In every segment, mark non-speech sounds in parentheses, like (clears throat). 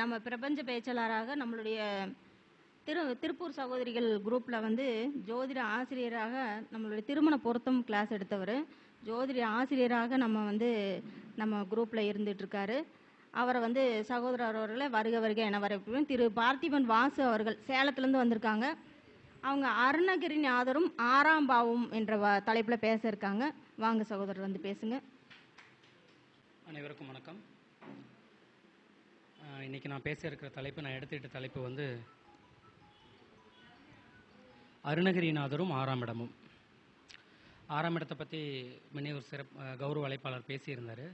நம்ம பிரபஞ்ச பேச்சாளராக நம்மளுடைய திரு திருப்பூர் சகோதரிகள் குரூப்பில் வந்து ஜோதிட ஆசிரியராக நம்மளுடைய திருமண பொருத்தம் கிளாஸ் எடுத்தவர். ஜோதிட ஆசிரியராக நம்ம வந்து நம்ம குரூப்பில் இருந்துகிட்ருக்காரு அவரை வந்து சகோதரர் அவர்களை வருக வருக என வரவேற்கிறோம். திரு பார்த்திபன் வாசு அவர்கள் சேலத்துலேருந்து வந்திருக்காங்க. அவங்க அருணகிரிநாதரும் ஆறாம் பாவம் என்ற வ தலைப்பில் பேச இருக்காங்க. வாங்க சகோதரர் வந்து பேசுங்க. அனைவருக்கும் வணக்கம். இன்றைக்கி இன்னைக்கு நான் பேச இருக்கிற தலைப்பு நான் எடுத்துக்கிட்ட தலைப்பு வந்து அருணகிரிநாதரும் ஆறாம் இடமும். ஆறாம் இடத்தை பற்றி முன்னே ஒரு சிறப்பு கௌரவ அழைப்பாளர் பேசியிருந்தார்.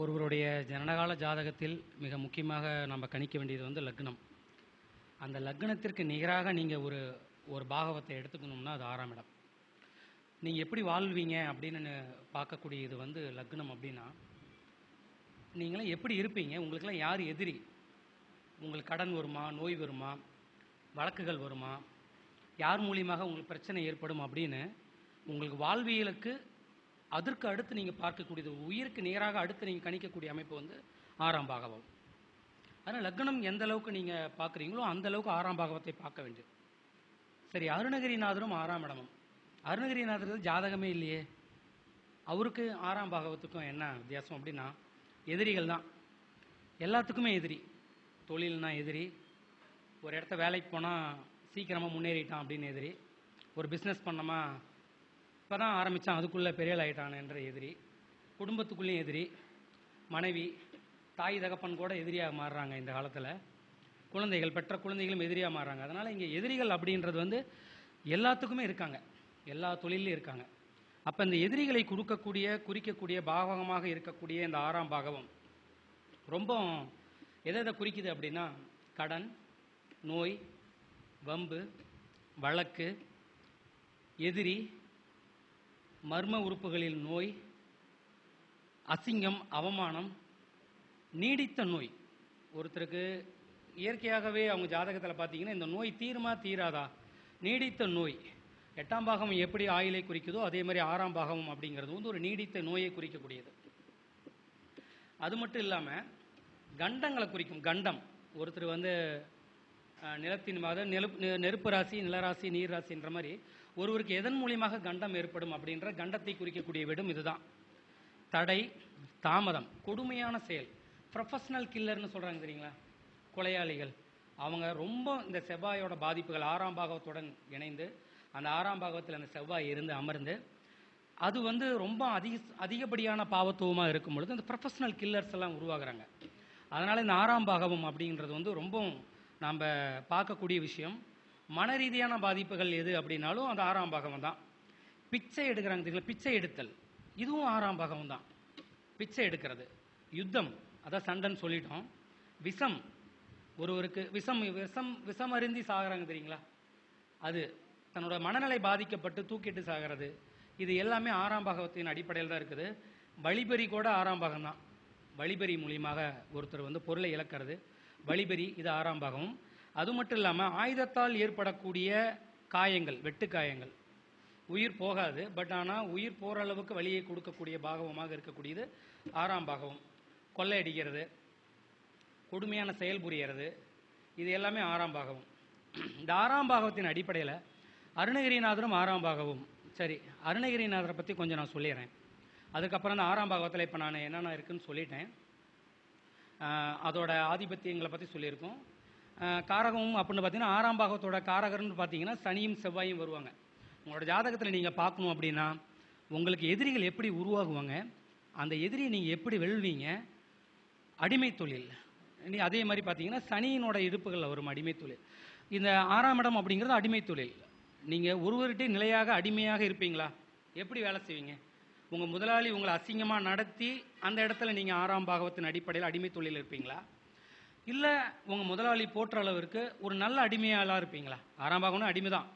ஒருவருடைய ஜனனகால ஜாதகத்தில் மிக முக்கியமாக நம்ம கணிக்க வேண்டியது வந்து லக்னம். அந்த லக்னத்திற்கு நிகராக நீங்கள் ஒரு ஒரு பாகவத்தை எடுத்துக்கணும்னா அது ஆறாம் இடம். நீங்கள் எப்படி வாழ்வீங்க அப்படின்னு பார்க்கக்கூடிய இது வந்து லக்னம் அப்படின்னா நீங்களாம் எப்படி இருப்பீங்க? உங்களுக்கெல்லாம் யார் எதிரி? உங்களுக்கு கடன் வருமா? நோய் வருமா? வழக்குகள் வருமா? யார் மூலியமாக உங்களுக்கு பிரச்சனை ஏற்படும் அப்படின்னு உங்களுக்கு வாழ்வியலுக்கு அதற்கு அடுத்து நீங்கள் பார்க்கக்கூடியது உயிருக்கு நேராக அடுத்து நீங்கள் கணிக்கக்கூடிய அமைப்பு வந்து ஆறாம் பாகவம். அதனால் லக்னம் எந்த அளவுக்கு நீங்கள் பார்க்குறீங்களோ அந்த அளவுக்கு ஆறாம் பாகவத்தை பார்க்க வேண்டியது. சரி அருணகிரிநாதரும் ஆறாம் இடமும். அருணகிரிநாதர் ஜாதகமே இல்லையே. அவருக்கு ஆறாம் பாகவத்துக்கும் என்ன வித்தியாசம் அப்படின்னா எதிரிகள் தான். எல்லாத்துக்குமே எதிரி. தொழில்னா எதிரி. ஒரு இடத்த வேலைக்கு போனால் சீக்கிரமாக முன்னேறிட்டான் அப்படின்னு எதிரி. ஒரு பிஸ்னஸ் பண்ணோமா இப்போ தான் ஆரம்பித்தான் அதுக்குள்ளே பெரியல் ஆகிட்டான்ன்ற எதிரி. குடும்பத்துக்குள்ளேயும் எதிரி. மனைவி தாய் தகப்பன் கூட எதிரியாக மாறுறாங்க இந்த காலத்தில். குழந்தைகள் பெற்ற குழந்தைகளும் எதிரியாக மாறுறாங்க. அதனால் இங்கே எதிரிகள் அப்படின்றது வந்து எல்லாத்துக்குமே இருக்காங்க. எல்லா தொழிலையும் இருக்காங்க. அப்போ இந்த எதிரிகளை கொடுக்கக்கூடிய குறிக்கக்கூடிய பாகமாக இருக்கக்கூடிய இந்த ஆறாம் பாகவம் ரொம்ப எதை எதை குறிக்குது அப்படின்னா கடன் நோய் வம்பு வழக்கு எதிரி மர்ம உறுப்புகளில் நோய் அசிங்கம் அவமானம் நீடித்த நோய். ஒருத்தருக்கு இயற்கையாகவே அவங்க ஜாதகத்தில் பார்த்தீங்கன்னா இந்த நோய் தீருமா தீராதா? நீடித்த நோய். எட்டாம் பாகம் எப்படி ஆயிலை குறிக்குதோ அதே மாதிரி ஆறாம் பாகம் அப்படிங்கிறது வந்து ஒரு நீடித்த நோயை குறிக்கக்கூடியது. அது மட்டும் இல்லாமல் கண்டங்களை குறிக்கும் கண்டம். ஒருத்தர் வந்து நிலத்தின் மாத நெருப்பு நெ- நெருப்பு ராசி நிலராசி நீர் ராசின்ற மாதிரி ஒருவருக்கு எதன் மூலியமாக கண்டம் ஏற்படும் அப்படின்ற கண்டத்தை குறிக்கக்கூடிய விடும் இதுதான். தடை தாமதம் கொடுமையான செயல். ப்ரொஃபஷனல் கில்லர்னு சொல்கிறாங்க தெரியுங்களா? கொலையாளிகள். அவங்க ரொம்ப இந்த செவ்வாயோட பாதிப்புகள் ஆறாம் பாகத்துடன் இணைந்து அந்த ஆறாம் பாகவத்தில் அந்த செவ்வாய் இருந்து அமர்ந்து அது வந்து ரொம்ப அதிக அதிகப்படியான பாவத்துவமாக இருக்கும் பொழுது அந்த ப்ரொஃபஷனல் கில்லர்ஸ் எல்லாம் உருவாகிறாங்க. அதனால் இந்த ஆறாம் பாகவம் அப்படிங்கிறது வந்து ரொம்பவும் நாம் பார்க்கக்கூடிய விஷயம். மன ரீதியான பாதிப்புகள் எது அப்படின்னாலும் அந்த ஆறாம் பாகவம் தான். பிச்சை எடுக்கிறாங்க தெரியுங்களா? பிச்சை எடுத்தல். இதுவும் ஆறாம் பாகவம் தான். பிச்சை எடுக்கிறது. யுத்தம். அதான் சண்டைன்னு சொல்லிட்டோம். விஷம். ஒருவருக்கு விஷம் விஷம் விஷம் அருந்தி சாகிறாங்க தெரியுங்களா? அது தன்னோட மனநிலை பாதிக்கப்பட்டு தூக்கிட்டு சாகிறது. இது எல்லாமே ஆறாம் பாகவத்தின் அடிப்படையில் தான் இருக்குது. வழிபறி கூட ஆறாம் பாகம் தான். வழிபறி மூலியமாக ஒருத்தர் வந்து பொருளை இழக்கிறது. வழிபறி இது ஆறாம் பாகமும் அது மட்டும் இல்லாமல் ஆயுதத்தால் ஏற்படக்கூடிய காயங்கள் வெட்டு காயங்கள். உயிர் போகாது. பட் ஆனால் உயிர் போகிற அளவுக்கு வழியை கொடுக்கக்கூடிய பாகவமாக இருக்கக்கூடியது ஆறாம் பாகவம் கொள்ளையடிக்கிறது கொடுமையான செயல் புரியறது. இது எல்லாமே ஆறாம் பாகவம் இந்த ஆறாம் பாகவத்தின் அடிப்படையில் அருணகிரிநாதரும் ஆறாம் பாகவம் சரி அருணகிரிநாதரை பற்றி கொஞ்சம் நான் சொல்லிடுறேன். அதுக்கப்புறம் அந்த ஆறாம் பாகவத்தில் இப்போ நான் என்னென்ன இருக்குன்னு சொல்லிட்டேன். அதோட ஆதிபத்தியங்களை பற்றி சொல்லியிருக்கோம். காரகமும் அப்படின்னு பார்த்தீங்கன்னா ஆறாம் பாகத்தோட காரகர்னு பார்த்தீங்கன்னா சனியும் செவ்வாயும் வருவாங்க. உங்களோட ஜாதகத்தில் நீங்கள் பார்க்கணும் அப்படின்னா உங்களுக்கு எதிரிகள் எப்படி உருவாகுவாங்க அந்த எதிரியை நீங்கள் எப்படி வெல்வீங்க அடிமை தொழில். நீ அதே மாதிரி பார்த்தீங்கன்னா சனியினோட இடுப்புகளில் வரும் அடிமை தொழில். இந்த ஆறாம் இடம் அப்படிங்கிறது அடிமை தொழில். நீங்கள் ஒருவர்கிட்ட நிலையாக அடிமையாக இருப்பீங்களா? எப்படி வேலை செய்வீங்க? உங்கள் முதலாளி உங்களை அசிங்கமாக நடத்தி அந்த இடத்துல நீங்கள் ஆறாம் பாகவத்தின் அடிப்படையில் அடிமை தொழில் இருப்பீங்களா? இல்லை உங்கள் முதலாளி போற்ற அளவிற்கு ஒரு நல்ல அடிமையாளாக இருப்பீங்களா? ஆறாம் பாகம்னா அடிமை தான்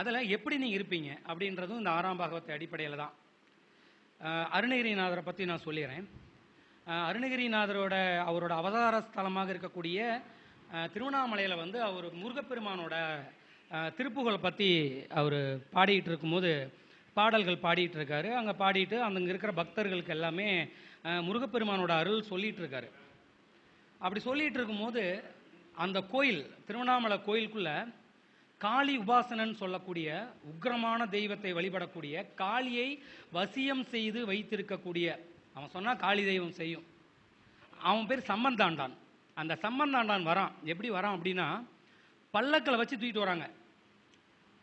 அதில் எப்படி நீங்கள் இருப்பீங்க? அப்படின்றதும் இந்த ஆறாம் பாகவத்தை அடிப்படையில் தான். அருணகிரிநாதரை பற்றி நான் சொல்லிடுறேன் அருணகிரிநாதரோட அவரோட அவதார ஸ்தலமாக இருக்கக்கூடிய திருவண்ணாமலையில் வந்து அவர் முருகப்பெருமானோட திருப்புகளை பற்றி அவர் பாடிக்கிட்டு இருக்கும்போது பாடல்கள் பாடிட்டு இருக்காரு. அங்கே பாடிட்டு அங்கே இருக்கிற பக்தர்களுக்கு எல்லாமே முருகப்பெருமானோட அருள் சொல்லிட்டு இருக்காரு. அப்படி சொல்லிட்டு இருக்கும்போது அந்த கோயில் திருவண்ணாமலை கோயிலுக்குள்ள காளி உபாசனன் சொல்லக்கூடிய உக்கிரமான தெய்வத்தை வழிபடக்கூடிய காளியை வசியம் செய்து வைத்திருக்கக்கூடிய அவன் சொன்னா காளி தெய்வம் செய்யும். அவன் பேர் சம்மந்தாண்டான் அந்த சம்மந்தாண்டான் வரான். எப்படி வரான் அப்படின்னா பல்லக்களை வச்சு தூக்கிட்டு வராங்க.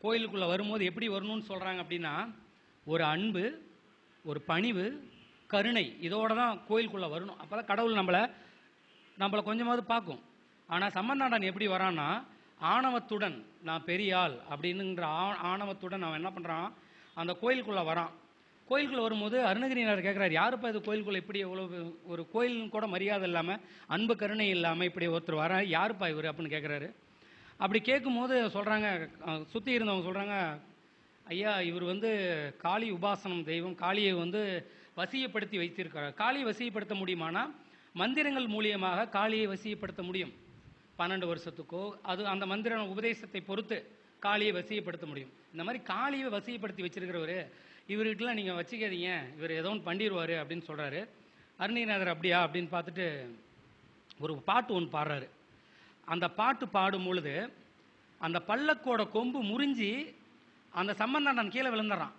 கோயிலுக்குள்ளே வரும்போது எப்படி வரணும்னு சொல்கிறாங்க அப்படின்னா ஒரு அன்பு ஒரு பணிவு கருணை இதோடு தான் கோயிலுக்குள்ளே வரணும். அப்பதான் கடவுள் நம்மளை நம்மளை கொஞ்சமாவது பார்க்கும். ஆனால் சம்பந்தாண்டன் எப்படி வரான்னா ஆணவத்துடன் நான் பெரிய ஆள் அப்படின்னுங்கிற ஆ- ஆணவத்துடன் அவன் என்ன பண்ணுறான் அந்த கோயிலுக்குள்ளே வரான். கோயிலுக்குள்ளே வரும்போது அருணகிரியார் கேட்குறாரு யாருப்பா இது கோயிலுக்குள்ளே இப்படி எவ்வளோ ஒரு கோயிலுன்னு கூட மரியாதை இல்லாமல் அன்பு கருணை இல்லாமல் இப்படி ஒருத்தர் வர யாருப்பா இவர்? அப்படின்னு கேட்குறாரு அப்படி கேட்கும்போது சொல்கிறாங்க சுற்றி இருந்தவங்க சொல்கிறாங்க ஐயா இவர் வந்து காளி உபாசனம் தெய்வம் காளியை வந்து வசியப்படுத்தி வைத்திருக்கிறார். காளியை வசியப்படுத்த முடியுமானா? மந்திரங்கள் மூலியமாக காளியை வசியப்படுத்த முடியும். பன்னெண்டு வருஷத்துக்கோ அது அந்த மந்திர உபதேசத்தை பொறுத்து காளியை வசியப்படுத்த முடியும். இந்த மாதிரி காளியை வசியப்படுத்தி வச்சிருக்கிறவர் இவர்கிட்டலாம் நீங்கள் வச்சுக்காதீங்க இவர் ஏதோ ஒன்று பண்ணிடுவார் அப்படின்னு சொல்கிறாரு அருணிநாதர் அப்படியா அப்படின்னு பார்த்துட்டு ஒரு பாட்டு ஒன்று பாடுறாரு. அந்த பாட்டு பாடும் பொழுது அந்த பல்லக்கோட கொம்பு முறிஞ்சி அந்த சம்பந்தாண்டன் கீழே விழுந்துடுறான்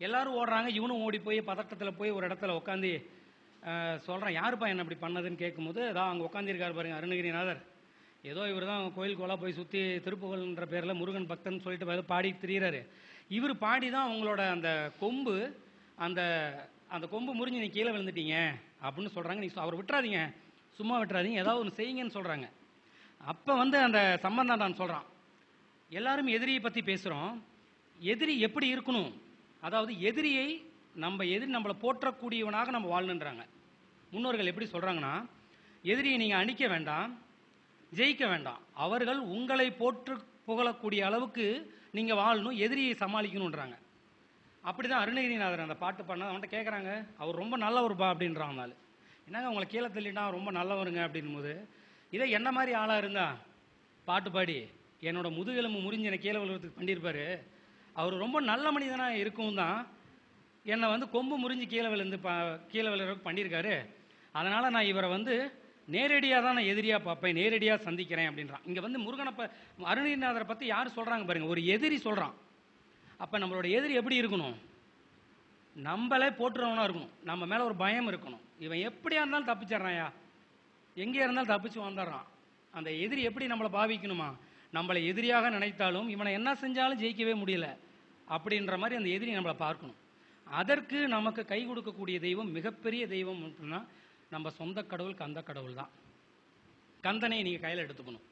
எல்லாரும் ஓடுறாங்க இவனும் ஓடி போய் பதட்டத்தில் போய் ஒரு இடத்துல உட்காந்து சொல்கிறான் யாருப்பா என்ன இப்படி பண்ணதுன்னு கேட்கும்போது அதான் அங்கே உட்காந்துருக்காரு பாருங்க அருணகிரிநாதர். ஏதோ இவர் தான் கோயிலுக்குள்ளே போய் சுற்றி திருப்புகழ்ன்ற பேரில் முருகன் பக்தன் சொல்லிட்டு ஏதோ பாடி திரியிறாரு. இவர் பாடி தான் அவங்களோட அந்த கொம்பு அந்த அந்த கொம்பு முறிஞ்சு நீ கீழே விழுந்துட்டீங்க. அப்படின்னு சொல்கிறாங்க நீ அவர் விட்டுறாதீங்க. சும்மா விட்டுறாதீங்க. ஏதாவது ஒன்று செய்யுங்கன்னு சொல்கிறாங்க அப்போ வந்து அந்த சம்பந்தாண்டான் சொல்கிறான் எல்லாரும் எதிரியை பற்றி பேசுகிறோம் எதிரி எப்படி இருக்கணும்? அதாவது எதிரியை நம்ம எதிரி நம்மளை போற்றக்கூடியவனாக நம்ம வாழணுன்றாங்க முன்னோர்கள் எப்படி சொல்கிறாங்கன்னா எதிரியை நீங்கள் அணிக்க வேண்டாம் ஜெயிக்க வேண்டாம். அவர்கள் உங்களை போற்று புகழக்கூடிய அளவுக்கு நீங்கள் வாழணும் எதிரியை சமாளிக்கணுன்றாங்க அப்படி தான் அருணகிரிநாதர் அந்த பாட்டு பண்ண அவன்கிட்ட கேட்குறாங்க அவர் ரொம்ப நல்லவருப்பா அப்படின்றான் நாள் என்னங்க உங்களை கீழே தள்ளிட்டா ரொம்ப நல்லவருங்க அப்படின்னும் போது இதே என்ன மாதிரி ஆளாக இருந்தா? பாட்டு பாடி. என்னோட முதுகெலும்பு முறிஞ்சு என்னை கீழே விழுறதுக்கு பண்ணியிருப்பாரு. அவர் ரொம்ப நல்ல மனிதனாக இருக்கும் தான் என்னை வந்து கொம்பு முறிஞ்சு கீழே விழுந்து பா கீழே விழுறதுக்கு பண்ணியிருக்காரு. அதனால் நான் இவரை வந்து நேரடியாக தான் நான் எதிரியாக பார்ப்பேன். நேரடியாக சந்திக்கிறேன் அப்படின்றான். இங்கே வந்து முருகனை ப அருணகிரிநாதரை பற்றி யார் சொல்கிறாங்க பாருங்கள் ஒரு எதிரி சொல்கிறான் அப்போ நம்மளோட எதிரி எப்படி இருக்கணும்? நம்மளே போட்டுறவனாக இருக்கணும். நம்ம மேலே ஒரு பயம் இருக்கணும். இவன் எப்படியா இருந்தாலும் தப்பிச்சிட்றான்யா. எங்கே இருந்தாலும் தப்பிச்சு வந்துடுறான். அந்த எதிரி எப்படி நம்மளை பாவிக்கணுமா? நம்மளை எதிரியாக நினைத்தாலும் இவனை என்ன செஞ்சாலும் ஜெயிக்கவே முடியல. அப்படின்ற மாதிரி அந்த எதிரி நம்மளை பார்க்கணும். அதற்கு நமக்கு கை கொடுக்கக்கூடிய தெய்வம் மிகப்பெரிய தெய்வம் அப்படின்னா நம்ம சொந்த கடவுள் கந்த கடவுள் தான். கந்தனை நீங்கள் கையில் எடுத்துக்கணும்.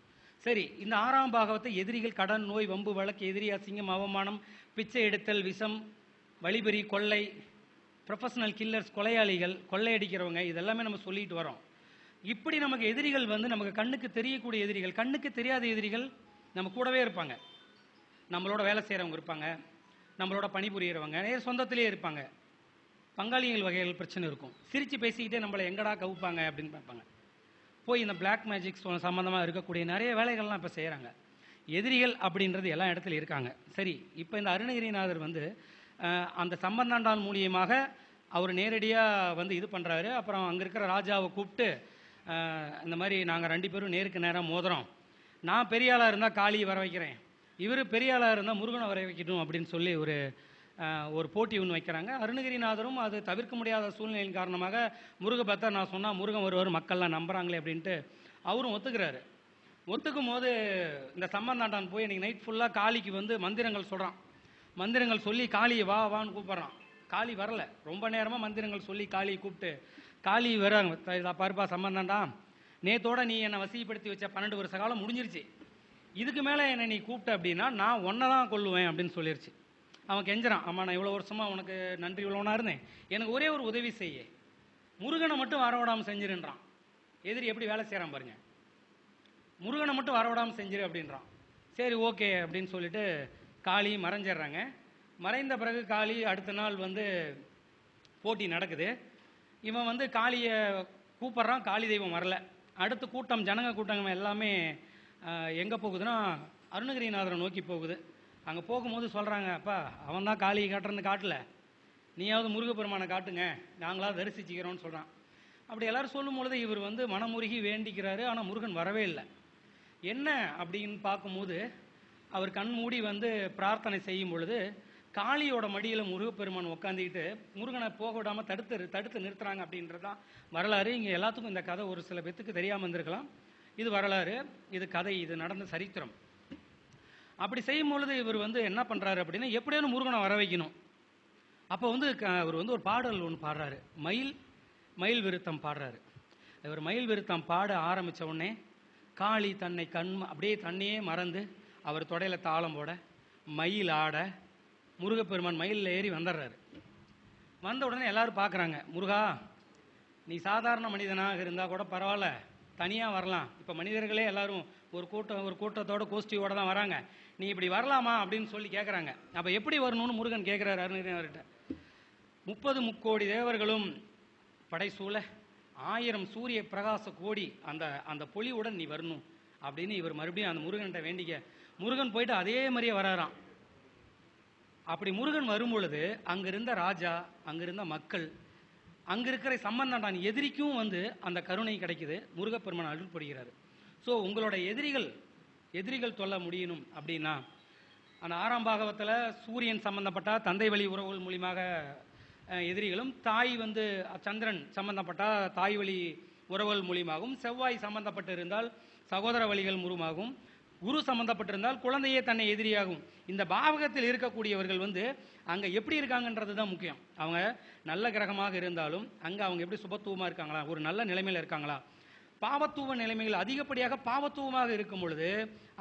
சரி இந்த ஆறாம் பாகவத்தை எதிரிகள் கடன் நோய் வம்பு வழக்கு எதிரி அசிங்கம் அவமானம் பிச்சை எடுத்தல் விஷம் வழிபறி கொள்ளை ப்ரொஃபஷனல் கில்லர்ஸ் கொலையாளிகள் கொள்ளையடிக்கிறவங்க இதெல்லாமே நம்ம சொல்லிட்டு வரோம் இப்படி நமக்கு எதிரிகள் வந்து நமக்கு கண்ணுக்கு தெரியக்கூடிய எதிரிகள் கண்ணுக்கு தெரியாத எதிரிகள் நம்ம கூடவே இருப்பாங்க. நம்மளோட வேலை செய்கிறவங்க இருப்பாங்க. நம்மளோட பணிபுரியறவங்க நேர் சொந்தத்திலே இருப்பாங்க. பங்காளிகள் வகைகள் பிரச்சனை இருக்கும். சிரித்து பேசிக்கிட்டே நம்மளை எங்கடா கவுப்பாங்க அப்படின்னு பார்ப்பாங்க. போய் இந்த பிளாக் மேஜிக் சம்மந்தமாக இருக்கக்கூடிய நிறைய வேலைகள்லாம் இப்போ செய்கிறாங்க எதிரிகள் அப்படின்றது எல்லா இடத்துலையும் இருக்காங்க. சரி இப்போ இந்த அருணகிரிநாதர் வந்து அந்த சம்பந்தாண்டான் மூலியமாக அவர் நேரடியாக வந்து இது பண்ணுறாரு அப்புறம் அங்கே இருக்கிற ராஜாவை கூப்பிட்டு இந்த மாதிரி நாங்கள் ரெண்டு பேரும் நேருக்கு நேராக மோதுறோம். நான் பெரிய ஆளாக இருந்தால் காளியை வர வைக்கிறேன். இவர் பெரிய ஆளாக இருந்தால் முருகனை வர வைக்கட்டும் அப்படின்னு சொல்லி ஒரு ஒரு போட்டி ஒன்று வைக்கிறாங்க. அருணகிரிநாதரும் அது தவிர்க்க முடியாத சூழ்நிலையின் காரணமாக முருக நான் சொன்னால் முருகன் வருவார் மக்கள்லாம் நம்புகிறாங்களே அப்படின்ட்டு அவரும் ஒத்துக்கிறாரு. ஒத்துக்கும் போது இந்த சம்பந்தாண்டான் போய் இன்றைக்கி நைட் ஃபுல்லாக காளிக்கு வந்து மந்திரங்கள் சொல்கிறான் மந்திரங்கள் சொல்லி காளியை வா வான்னு கூப்பிட்றான். காளி வரல. ரொம்ப நேரமாக மந்திரங்கள் சொல்லி காளியை கூப்பிட்டு காளி வராங்க பாருப்பா சம்பந்தம்டா. நேத்தோட நீ என்னை வசதிப்படுத்தி வச்ச பன்னெண்டு வருஷ காலம் முடிஞ்சிருச்சு. இதுக்கு மேலே என்னை நீ கூப்பிட்ட அப்படின்னா நான் ஒன்றை தான் கொல்லுவேன் அப்படின்னு சொல்லிடுச்சு அவன் கெஞ்சுறான் ஆமாம் நான் இவ்வளோ வருஷமாக உனக்கு நன்றி உள்ளவனா இருந்தேன். எனக்கு ஒரே ஒரு உதவி செய்ய. முருகனை மட்டும் வரவிடாமல் செஞ்சிருன்றான். எதிரி எப்படி வேலை செய்கிறான் பாருங்க. முருகனை மட்டும் வரவிடாமல் செஞ்சிரு அப்படின்றான். சரி ஓகே அப்படின்னு சொல்லிட்டு காளி மறைஞ்சிடுறாங்க. மறைந்த பிறகு காளி அடுத்த நாள் வந்து போட்டி நடக்குது. இவன் வந்து காளியை கூப்பிட்றான் காளி தெய்வம் வரல. அடுத்த கூட்டம் ஜனங்க கூட்டம் எல்லாமே எங்கே போகுதுன்னா அருணகிரிநாதரை நோக்கி போகுது. அங்கே போகும்போது சொல்கிறாங்க அப்பா அவன் தான் காளியை காட்டுறன்னு காட்டல. நீயாவது முருகப்பெருமானை காட்டுங்க. நாங்களாவது தரிசிச்சுக்கிறோம்னு சொல்கிறான் அப்படி எல்லாரும் சொல்லும் பொழுது இவர் வந்து மனமுருகி வேண்டிக்கிறாரு ஆனால் முருகன் வரவே இல்லை. என்ன அப்படின்னு பார்க்கும்போது அவர் கண் மூடி வந்து பிரார்த்தனை செய்யும் பொழுது காளியோட மடியில் முருகப்பெருமான் உட்காந்துக்கிட்டு முருகனை போக விடாமல் தடுத்து தடுத்து நிறுத்துறாங்க அப்படின்றது தான் வரலாறு. இங்கே எல்லாத்துக்கும் இந்த கதை ஒரு சில பேத்துக்கு தெரியாமல் இருந்திருக்கலாம். இது வரலாறு இது கதை இது நடந்த சரித்திரம். அப்படி செய்யும் பொழுது இவர் வந்து என்ன பண்ணுறாரு அப்படின்னா எப்படியாவது முருகனை வர வைக்கணும். அப்போ வந்து க- அவர் வந்து ஒரு பாடல் ஒன்று பாடுறாரு. மயில் மயில் விருத்தம் பாடுறாரு. இவர் மயில் விருத்தம் பாட ஆரம்பித்த உடனே காளி தன்னை கண் அப்படியே தன்னையே மறந்து அவர் தொடையில தாளம் போட மயில் ஆட முருகப்பெருமான் மயிலில் ஏறி வந்துடுறாரு வந்த உடனே எல்லாரும் பார்க்குறாங்க முருகா நீ சாதாரண மனிதனாக இருந்தால் கூட பரவாயில்ல தனியாக வரலாம். இப்போ மனிதர்களே எல்லாரும் ஒரு கூட்டம் ஒரு கூட்டத்தோட கோஷ்டியோட தான் வராங்க. நீ இப்படி வரலாமா? அப்படின்னு சொல்லி கேட்குறாங்க அப்போ எப்படி வரணும்னு முருகன் கேட்குறாரு அருணகிரிவர்கிட்ட முப்பது முக்கோடி தேவர்களும் படைசூழ ஆயிரம் சூரிய பிரகாச கோடி அந்த அந்த பொலிவுடன் நீ வரணும். அப்படின்னு இவர் மறுபடியும் அந்த முருகன்கிட்ட வேண்டிக்க முருகன் போயிட்டு அதே மாதிரியே வராராம். அப்படி முருகன் வரும் பொழுது அங்கிருந்த ராஜா அங்கிருந்த மக்கள் அங்கே இருக்கிற சம்பந்தம் எதிரிக்கும் வந்து அந்த கருணை கிடைக்குது. முருகப்பெருமான் அருள் புரிகிறாரு. ஸோ உங்களோட எதிரிகள் எதிரிகள் தொல்ல முடியணும் அப்படின்னா அந்த ஆறாம் பாகவத்தில் சூரியன் சம்பந்தப்பட்ட தந்தை வழி உறவுகள் மூலியமாக எதிரிகளும் தாய் வந்து சந்திரன் சம்பந்தப்பட்ட தாய் வழி உறவுகள் மூலியமாகவும் செவ்வாய் சம்பந்தப்பட்டு இருந்தால் சகோதர வழிகள் மூலமாகவும் குரு சம்பந்தப்பட்டிருந்தால் குழந்தையே தன்னை எதிரியாகும். இந்த பாவகத்தில் இருக்கக்கூடியவர்கள் வந்து அங்கே எப்படி இருக்காங்கன்றது தான் முக்கியம். அவங்க நல்ல கிரகமாக இருந்தாலும் அங்கே அவங்க எப்படி சுபத்துவமாக இருக்காங்களா? ஒரு நல்ல நிலைமையில் இருக்காங்களா? பாவத்துவ நிலைமைகள் அதிகப்படியாக பாவத்துவமாக இருக்கும் பொழுது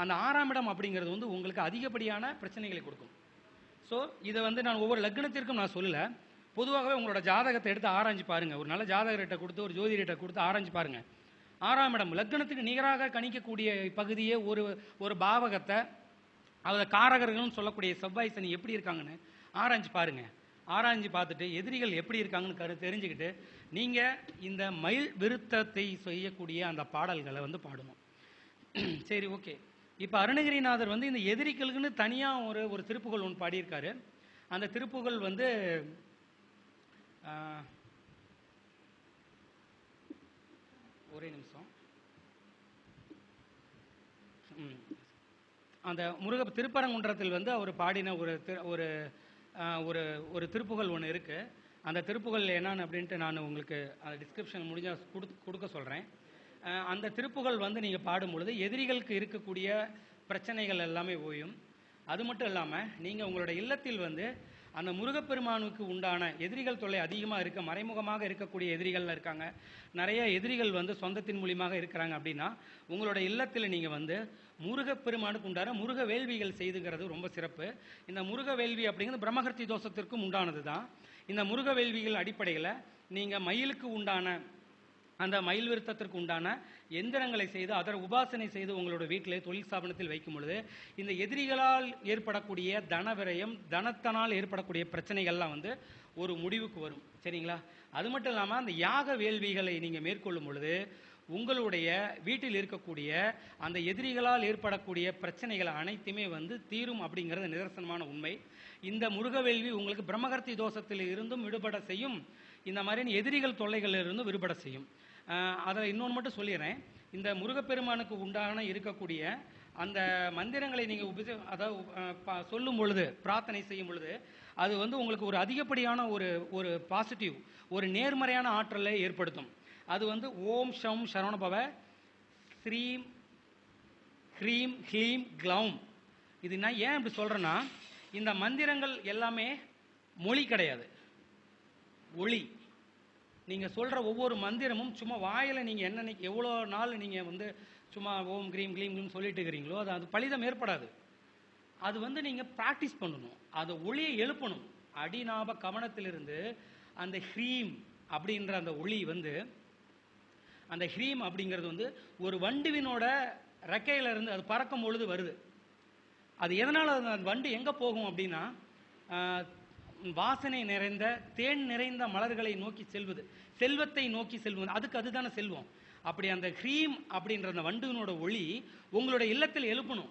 அந்த ஆறாம் இடம் அப்படிங்கிறது வந்து உங்களுக்கு அதிகப்படியான பிரச்சனைகளை கொடுக்கும். ஸோ இதை வந்து நான் ஒவ்வொரு லக்னத்திற்கும் நான் சொல்லலை. பொதுவாகவே உங்களோட ஜாதகத்தை எடுத்து ஆராய்ஞ்சு பாருங்கள் ஒரு நல்ல ஜாதகர்கிட்ட கொடுத்து ஒரு ஜோதிடர்கிட்ட கொடுத்து ஆராய்ஞ்சு பாருங்கள் ஆறாம் இடம். லக்னத்துக்கு நிகராக கணிக்கக்கூடிய பகுதியே ஒரு ஒரு பாவகத்தை அதை காரகர்கள்னு சொல்லக்கூடிய செவ்வாய் சனி எப்படி இருக்காங்கன்னு ஆராய்ஞ்சு பாருங்க. ஆராய்ஞ்சு பார்த்துட்டு எதிரிகள் எப்படி இருக்காங்கன்னு கரு தெரிஞ்சுக்கிட்டு நீங்கள் இந்த மயில் விருத்தத்தை செய்யக்கூடிய அந்த பாடல்களை வந்து பாடணும். (clears throat) சரி ஓகே. இப்போ அருணகிரிநாதர் வந்து இந்த எதிரிகளுக்குன்னு தனியாக ஒரு ஒரு திருப்புகள் ஒன்று பாடியிருக்காரு. அந்த திருப்புகள் வந்து ஒரே நிமிஷம். ம். அந்த முருக திருப்பரங்குன்றத்தில் வந்து அவர் பாடின ஒரு திரு- ஒரு ஒரு ஒரு திருப்புகள் ஒன்று இருக்கு. அந்த திருப்புகள் என்னன்னு அப்படின்ட்டு நான் உங்களுக்கு அந்த டிஸ்கிரிப்ஷன் முடிஞ்சால் கொடு கொடுக்க சொல்கிறேன் அந்த திருப்புகள் வந்து நீங்கள் பாடும் பொழுது எதிரிகளுக்கு இருக்கக்கூடிய பிரச்சனைகள் எல்லாமே ஓயும். அது மட்டும் இல்லாமல் நீங்கள் உங்களோட இல்லத்தில் வந்து அந்த முருகப்பெருமானுக்கு உண்டான எதிரிகள் தொல்லை அதிகமாக இருக்க மறைமுகமாக இருக்கக்கூடிய எதிரிகள்லாம் இருக்காங்க. நிறைய எதிரிகள் வந்து சொந்தத்தின் மூலியமாக இருக்கிறாங்க அப்படின்னா உங்களோட இல்லத்தில் நீங்கள் வந்து முருகப்பெருமானுக்கு உண்டான முருக வேள்விகள் செய்துங்கிறது ரொம்ப சிறப்பு. இந்த முருக வேள்வி அப்படிங்கிறது பிரம்மகர்த்தி தோஷத்திற்கும் உண்டானது தான் இந்த முருக வேள்விகள் அடிப்படையில் நீங்கள் மயிலுக்கு உண்டான அந்த மயில் விருத்தத்திற்கு உண்டான எந்திரங்களை செய்து அதர் உபாசனை செய்து உங்களோட வீட்டிலே தொழில் ஸ்தாபனத்தில் வைக்கும் பொழுது இந்த எதிரிகளால் ஏற்படக்கூடிய தன விரயம் தனத்தனால் ஏற்படக்கூடிய பிரச்சனைகள்லாம் வந்து ஒரு முடிவுக்கு வரும். சரிங்களா? அது மட்டும் இல்லாமல் அந்த யாக வேள்விகளை நீங்கள் மேற்கொள்ளும் பொழுது உங்களுடைய வீட்டில் இருக்கக்கூடிய அந்த எதிரிகளால் ஏற்படக்கூடிய பிரச்சனைகள் அனைத்துமே வந்து தீரும் அப்படிங்கிறது நிதர்சனமான உண்மை. இந்த முருகவேள்வி உங்களுக்கு பிரம்மகர்த்தி தோஷத்தில் இருந்தும் விடுபட செய்யும் இந்த மாதிரியான எதிரிகள் தொல்லைகளிலிருந்து விடுபட செய்யும். அதில் இன்னொன்று மட்டும் சொல்லிடுறேன். இந்த முருகப்பெருமானுக்கு உண்டான இருக்கக்கூடிய அந்த மந்திரங்களை நீங்கள் உபச அதாவது சொல்லும் பொழுது பிரார்த்தனை செய்யும் பொழுது அது வந்து உங்களுக்கு ஒரு அதிகப்படியான ஒரு ஒரு பாசிட்டிவ் ஒரு நேர்மறையான ஆற்றலை ஏற்படுத்தும். அது வந்து ஓம் ஷம் சரவணபவ ஸ்ரீம் ஹ்ரீம் ஹ்லீம் க்ளௌம். இது நான் ஏன் இப்படி சொல்கிறேன்னா இந்த மந்திரங்கள் எல்லாமே மொழி கிடையாது. ஒளி. நீங்கள் சொல்கிற ஒவ்வொரு மந்திரமும் சும்மா வாயில் நீங்கள் என்ன எவ்வளோ நாள் நீங்கள் வந்து சும்மா ஓம் க்ரீம் க்ளீம் க்ளீம் சொல்லிட்டு இருக்கிறீங்களோ அது அது பலிதம் ஏற்படாது. அது வந்து நீங்கள் ப்ராக்டிஸ் பண்ணணும். அதை ஒளியை எழுப்பணும். அடிநாப கவனத்திலிருந்து அந்த ஹ்ரீம் அப்படின்ற அந்த ஒளி வந்து அந்த ஹ்ரீம் அப்படிங்கிறது வந்து ஒரு வண்டுவினோட ரெக்கையில இருந்து அது பறக்கும் பொழுது வருது. அது எதனால் அந்த வண்டு எங்கே போகும் அப்படின்னா வாசனை நிறைந்த தேன் நிறைந்த மலர்களை நோக்கி செல்வது. செல்வத்தை நோக்கி செல்வது. அதுக்கு அதுதானே செல்வம். அப்படி அந்த ஹ்ரீம் அப்படின்ற அந்த வண்டுவினோட ஒளி உங்களோட இல்லத்தில் எழுப்பணும்.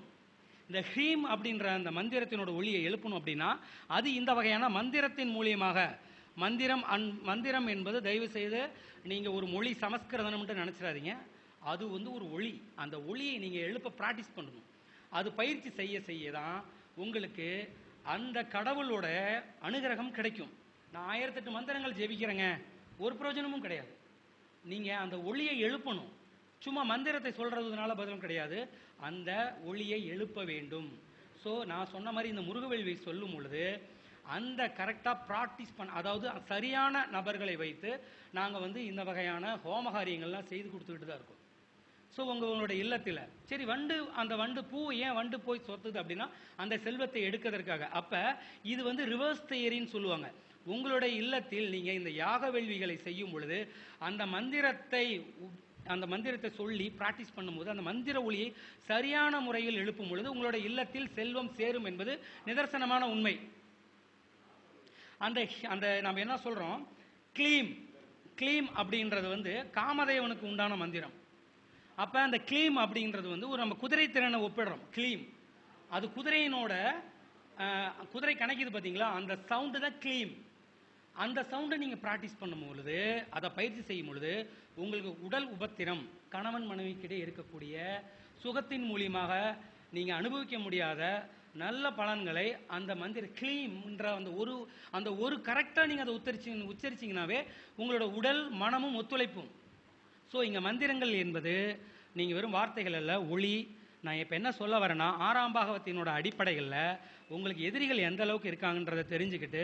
இந்த ஹ்ரீம் அப்படின்ற அந்த மந்திரத்தினோட ஒளியை எழுப்பணும் அப்படின்னா அது இந்த வகையான மந்திரத்தின் மூலியமாக மந்திரம் அன் மந்திரம் என்பது தயவு செய்து நீங்கள் ஒரு மொழி சமஸ்கிருதம்னு நினச்சிடாதீங்க. அது வந்து ஒரு ஒளி. அந்த ஒளியை நீங்கள் எழுப்ப ப்ராக்டிஸ் பண்ணணும். அது பயிற்சி செய்ய செய்ய தான் உங்களுக்கு அந்த கடவுளோட அனுகிரகம் கிடைக்கும். நான் ஆயிரத்தெட்டு மந்திரங்கள் ஜெபிக்கிறேங்க. ஒரு பிரயோஜனமும் கிடையாது. நீங்கள் அந்த ஒளியை எழுப்பணும். சும்மா மந்திரத்தை சொல்கிறதுனால பதிலும் கிடையாது. அந்த ஒளியை எழுப்ப வேண்டும். ஸோ நான் சொன்ன மாதிரி இந்த முருகவேள்வி சொல்லும் பொழுது அந்த கரெக்டாக ப்ராக்டிஸ் பண்ண அதாவது சரியான நபர்களை வைத்து நாங்கள் வந்து இந்த வகையான ஹோமகாரியங்கள்லாம் செய்து கொடுத்துக்கிட்டு தான் இருக்கோம். ஸோ உங்களோட இல்லத்தில். சரி வண்டு அந்த வண்டு பூ ஏன் வண்டு போய் சொத்துது அப்படின்னா அந்த செல்வத்தை எடுக்கிறதுக்காக அப்போ இது வந்து ரிவர்ஸ் தியரின்னு சொல்லுவாங்க. உங்களுடைய இல்லத்தில் நீங்கள் இந்த யாக வேள்விகளை செய்யும் பொழுது அந்த மந்திரத்தை அந்த மந்திரத்தை சொல்லி ப்ராக்டிஸ் பண்ணும்போது அந்த மந்திர ஒளியை சரியான முறையில் எழுப்பும் பொழுது உங்களோட இல்லத்தில் செல்வம் சேரும் என்பது நிதர்சனமான உண்மை. அந்த அந்த நம்ம என்ன சொல்றோம்? க்ளீம். க்ளீம் அப்படின்றது வந்து காமதேவனுக்கு உண்டான மந்திரம். அப்போ அந்த க்ளீம் அப்படின்றது வந்து ஒரு நம்ம குதிரை திறனை ஒப்பிடுறோம். க்ளீம் அது குதிரையினோட குதிரை கணக்குது பார்த்தீங்களா அந்த சவுண்டு தான் க்ளீம் அந்த சவுண்டை நீங்கள் ப்ராக்டிஸ் பண்ணும் பொழுது அதை பயிற்சி செய்யும் பொழுது உங்களுக்கு உடல் உபத்திரம் கணவன் மனைவிக்கிடையே இருக்கக்கூடிய சுகத்தின் மூலியமாக நீங்கள் அனுபவிக்க முடியாத நல்ல பலன்களை அந்த மந்திர கிளீம்ன்ற அந்த ஒரு அந்த ஒரு கரெக்டாக நீங்கள் அதை உத்தரிச்சி உச்சரிச்சிங்கனாவே உங்களோட உடல் மனமும் ஒத்துழைப்பும். ஸோ இங்கே மந்திரங்கள் என்பது நீங்கள் வெறும் வார்த்தைகள் அல்ல ஒளி. நான் இப்போ என்ன சொல்ல வரேன்னா ஆறாம் பாகவத்தினோட அடிப்படைகளில் உங்களுக்கு எதிரிகள் எந்த அளவுக்கு இருக்காங்கன்றதை தெரிஞ்சுக்கிட்டு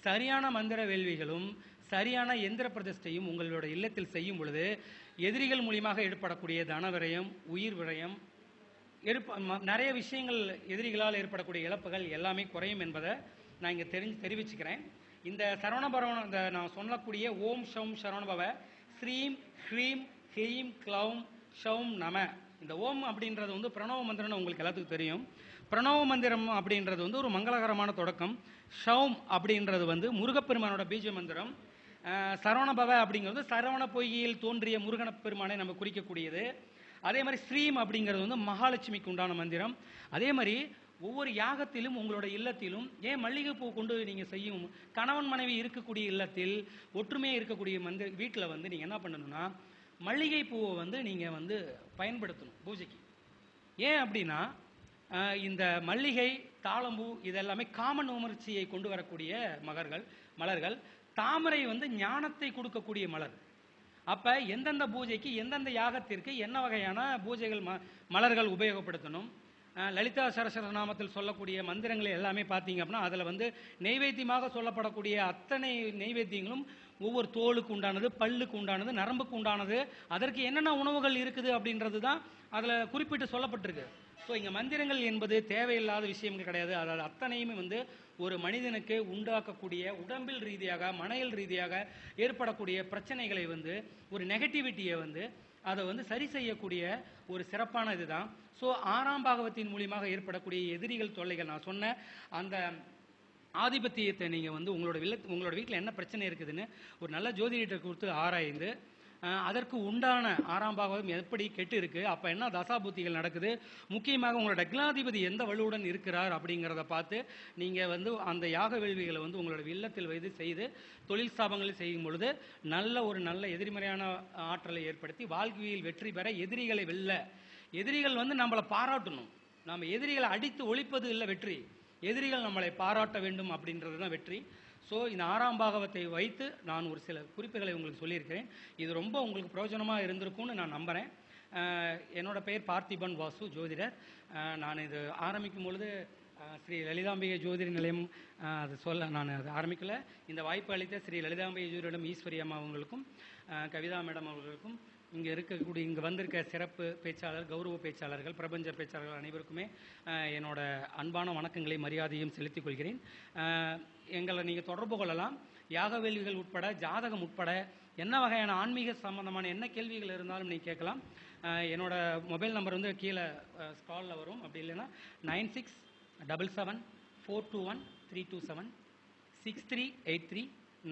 சரியான மந்திர வேள்விகளும் சரியான எந்திர பிரதிஷ்டையும் உங்களோட இல்லத்தில் செய்யும் பொழுது எதிரிகள் மூலியமாக ஏற்படக்கூடிய தன விரயம் உயிர் விரயம் ஏற்ப ம- நிறைய விஷயங்கள் எதிரிகளால் ஏற்படக்கூடிய இழப்புகள் எல்லாமே குறையும் என்பதை நான் இங்கே தெரிஞ்சு தெரிவிச்சுக்கிறேன். இந்த சரவணபரவன் இந்த நான் சொல்லக்கூடிய ஓம் ஷம் சரவணபவ ஸ்ரீம் ஹ்ரீம் ஹீம் க்ளௌம் ஷௌம் நம. இந்த ஓம் அப்படின்றது வந்து பிரணவ மந்திரம்னு உங்களுக்கு எல்லாத்துக்கும் தெரியும். பிரணவ மந்திரம் அப்படின்றது வந்து ஒரு மங்களகரமான தொடக்கம். ஷௌம் அப்படின்றது வந்து முருகப்பெருமானோட பீஜ மந்திரம். சரவணபவ அப்படிங்கிறது சரவண பொய்யில் தோன்றிய முருகன பெருமானை நம்ம குறிக்கக்கூடியது. அதே மாதிரி ஸ்ரீம் அப்படிங்கிறது வந்து மகாலட்சுமிக்கு உண்டான மந்திரம். அதே மாதிரி ஒவ்வொரு யாகத்திலும் உங்களோட இல்லத்திலும் ஏன் மல்லிகைப்பூ கொண்டு நீங்கள் செய்யும்? கணவன் மனைவி இருக்கக்கூடிய இல்லத்தில் ஒற்றுமையாக இருக்கக்கூடிய மந்திர வீட்டில் வந்து நீங்கள் என்ன பண்ணணும்னா மல்லிகை பூவை வந்து நீங்கள் வந்து பயன்படுத்தணும் பூஜைக்கு. ஏன் அப்படின்னா இந்த மல்லிகை தாளம்பூ இதெல்லாமே காமன் உணர்ச்சியை கொண்டு வரக்கூடிய மகர்கள் மலர்கள் தாமரை வந்து ஞானத்தை கொடுக்கக்கூடிய மலர். அப்ப எந்தெந்த பூஜைக்கு எந்தெந்த யாகத்திற்கு என்ன வகையான பூஜைகள் ம மலர்கள் உபயோகப்படுத்தணும்? லலிதா சரஸ்வர நாமத்தில் சொல்லக்கூடிய மந்திரங்களை எல்லாமே பார்த்தீங்க அப்படின்னா அதில் வந்து நெய்வேத்தியமாக சொல்லப்படக்கூடிய அத்தனை நெய்வேத்தியங்களும் ஒவ்வொரு தோலுக்கு உண்டானது பல்லுக்கு உண்டானது நரம்புக்கு உண்டானது அதற்கு என்னென்ன உணவுகள் இருக்குது அப்படின்றது தான் அதில் குறிப்பிட்டு சொல்லப்பட்டிருக்கு. ஸோ இங்கே மந்திரங்கள் என்பது தேவையில்லாத விஷயங்கள் கிடையாது. அதாவது அத்தனையுமே வந்து ஒரு மனிதனுக்கு உண்டாக்கக்கூடிய உடம்பில் ரீதியாக மனையல் ரீதியாக ஏற்படக்கூடிய பிரச்சனைகளை வந்து ஒரு நெகட்டிவிட்டியை வந்து அதை வந்து சரி செய்யக்கூடிய ஒரு சிறப்பான இதுதான். ஸோ ஆறாம் பாகவத்தின் மூலியமாக ஏற்படக்கூடிய எதிரிகள் தொல்லைகள். நான் சொன்ன அந்த ஆதிபத்தியத்தை நீங்கள் வந்து உங்களோட வில்ல உங்களோட வீட்டில் என்ன பிரச்சனை இருக்குதுன்னு ஒரு நல்ல ஜோதிடத்தை கொடுத்து ஆராய்ந்து அதற்கு உண்டான ஆறாம் பாகம் எப்படி கெட்டு இருக்கு அப்போ என்ன தசாபுத்திகள் நடக்குது? முக்கியமாக உங்களோட லக்னாதிபதி எந்த வலுவுடன் இருக்கிறார் அப்படிங்கிறத பார்த்து நீங்கள் வந்து அந்த யாக வேள்விகளை வந்து உங்களோட இல்லத்தில் வைத்து செய்து தொழில் ஸ்தாபங்களில் செய்யும் பொழுது நல்ல ஒரு நல்ல எதிர்மறையான ஆற்றலை ஏற்படுத்தி வாழ்க்கையில் வெற்றி பெற எதிரிகளை வெல்ல. எதிரிகள் வந்து நம்மளை பாராட்டணும். நம்ம எதிரிகளை அடித்து ஒழிப்பது இல்லை வெற்றி. எதிரிகள் நம்மளை பாராட்ட வேண்டும் அப்படின்றது தான் வெற்றி. ஸோ இந்த ஆறாம் பாகவத்தை வைத்து நான் ஒரு சில குறிப்புகளை உங்களுக்கு சொல்லியிருக்கிறேன். இது ரொம்ப உங்களுக்கு பிரயோஜனமாக இருந்திருக்கும்னு நான் நம்புகிறேன் என்னோட பெயர் பார்த்திபன் வாசு ஜோதிடர். நான் இது ஆரம்பிக்கும் பொழுது ஸ்ரீ லலிதாம்பிகை ஜோதிட நிலையம் அது சொல்ல நான் அது ஆரம்பிக்கல. இந்த வாய்ப்பு அளித்த ஸ்ரீ லலிதாம்பிகை ஜோதிடம் ஈஸ்வரி அம்மா அவங்களுக்கும் கவிதா மேடம் அவர்களுக்கும் இங்கே இருக்கக்கூடிய இங்கே வந்திருக்க சிறப்பு பேச்சாளர் கௌரவ பேச்சாளர்கள் பிரபஞ்ச பேச்சாளர்கள் அனைவருக்குமே என்னோட அன்பான வணக்கங்களை மரியாதையும் செலுத்திக் கொள்கிறேன். எங்களை நீங்கள் தொடர்பு கொள்ளலாம். யாகவேள்விகள் உட்பட ஜாதகம் உட்பட என்ன வகையான ஆன்மீக சம்பந்தமான என்ன கேள்விகள் இருந்தாலும் நீங்கள் கேட்கலாம். என்னோட மொபைல் நம்பர் வந்து கீழே ஸ்காலில் வரும். அப்படி இல்லைன்னா nine six double seven four two one three two seven six three eight three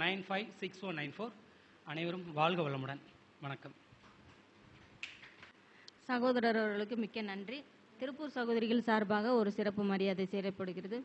nine five six one nine four. அனைவரும் வாழ்க வளமுடன். வணக்கம். சகோதரர் அவர்களுக்கு மிக்க நன்றி. திருப்பூர் சகோதரிகள் சார்பாக ஒரு சிறப்பு மரியாதை செய்யப்படுகிறது.